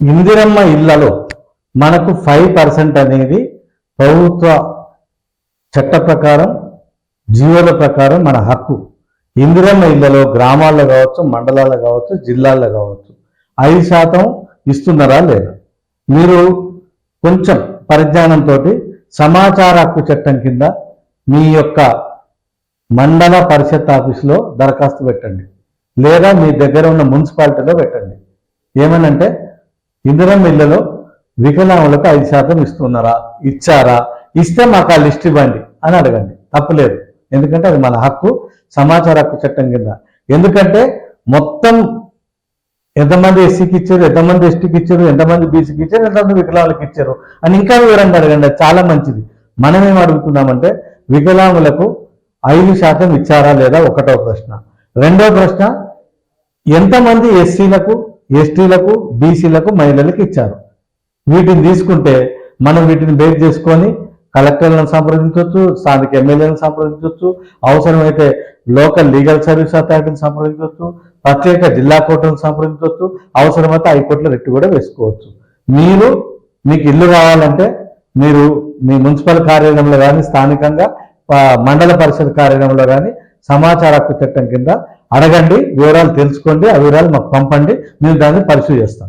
ఇందిరమ్మ ఇళ్ళలో మనకు five percent అనేది ప్రభుత్వ చట్ట ప్రకారం జీవోల ప్రకారం మన హక్కు. ఇందిరమ్మ ఇళ్ళలో గ్రామాల్లో కావచ్చు మండలాల్లో కావచ్చు జిల్లాల్లో కావచ్చు. ఐదు శాతం ఇస్తున్నారా లేదా? మీరు కొంచెం పరిజ్ఞానంతో సమాచార హక్కు చట్టం కింద మీ యొక్క మండల పరిషత్ ఆఫీసులో దరఖాస్తు పెట్టండి. లేదా మీ దగ్గర ఉన్న మున్సిపాలిటీలో పెట్టండి. ఏమనంటే ఇందిరమ్మ ఇళ్ళలో వికలాంగులకు ఐదు శాతం ఇస్తున్నారా? ఇచ్చారా? ఇస్తే మాకు ఆ లిస్ట్ ఇవ్వండి అని అడగండి. తప్పలేదు. ఎందుకంటే అది మన హక్కు సమాచార హక్కు చట్టం కింద. ఎందుకంటే మొత్తం ఎంతమంది ఎస్సీకి ఇచ్చారు ఎంతమంది ఎస్టీకి ఇచ్చారు ఎంతమంది బీసీకి ఇచ్చారు ఎంతమంది వికలాంగులకు ఇచ్చారు అని ఇంకా వివరంగా అడగండి. చాలా మంచిది. మనం ఏం అడుగుతున్నామంటే వికలాంగులకు ఐదు శాతం ఇచ్చారా లేదా ఒకటో ప్రశ్న. రెండో ప్రశ్న ఎంతమంది ఎస్సీలకు ఎస్టీలకు బీసీలకు మహిళలకు ఇచ్చారు. వీటిని తీసుకుంటే మనం వీటిని బేస్ చేసుకొని కలెక్టర్లను సంప్రదించవచ్చు స్థానిక ఎమ్మెల్యేలను సంప్రదించవచ్చు అవసరమైతే లోకల్ లీగల్ సర్వీస్ అథారిటీని సంప్రదించవచ్చు ప్రత్యేక జిల్లా కోర్టును సంప్రదించవచ్చు అవసరమైతే హైకోర్టులో రెట్టు కూడా వేసుకోవచ్చు. మీరు మీకు ఇల్లు కావాలంటే మీరు మీ మున్సిపల్ కార్యాలయంలో కానీ స్థానికంగా మండల పరిషత్ కార్యాలయంలో కానీ సమాచార హక్కు చట్టం కింద అడగండి వివరాలు తెలుసుకోండి ఆ వివరాలు మాకు పంపండి మేము దాన్ని పరిశీలి చేస్తాం